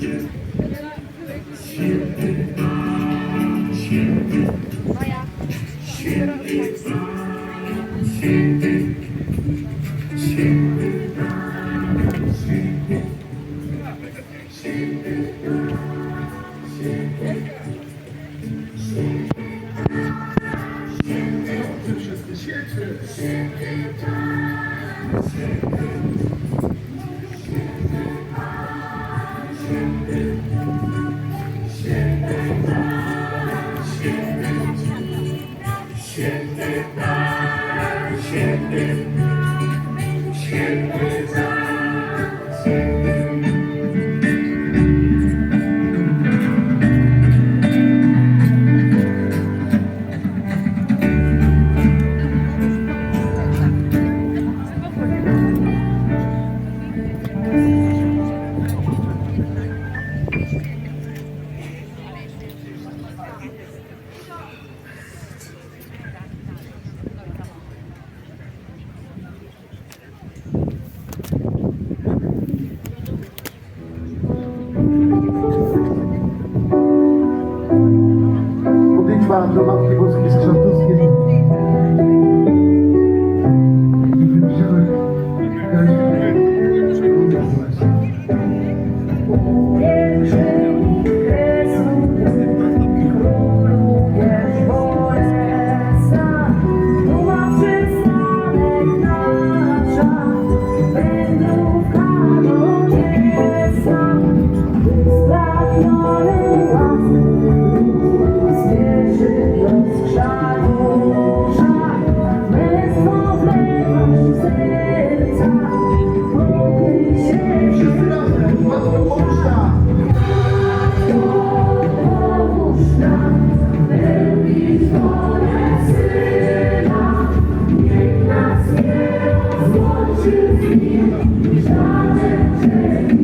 Święty Pan, Święty Pan, Święty Pan. Shit is up. Modlitwa do Matki Boskiej Skrzatuskiej. I Wszyscy Thank you.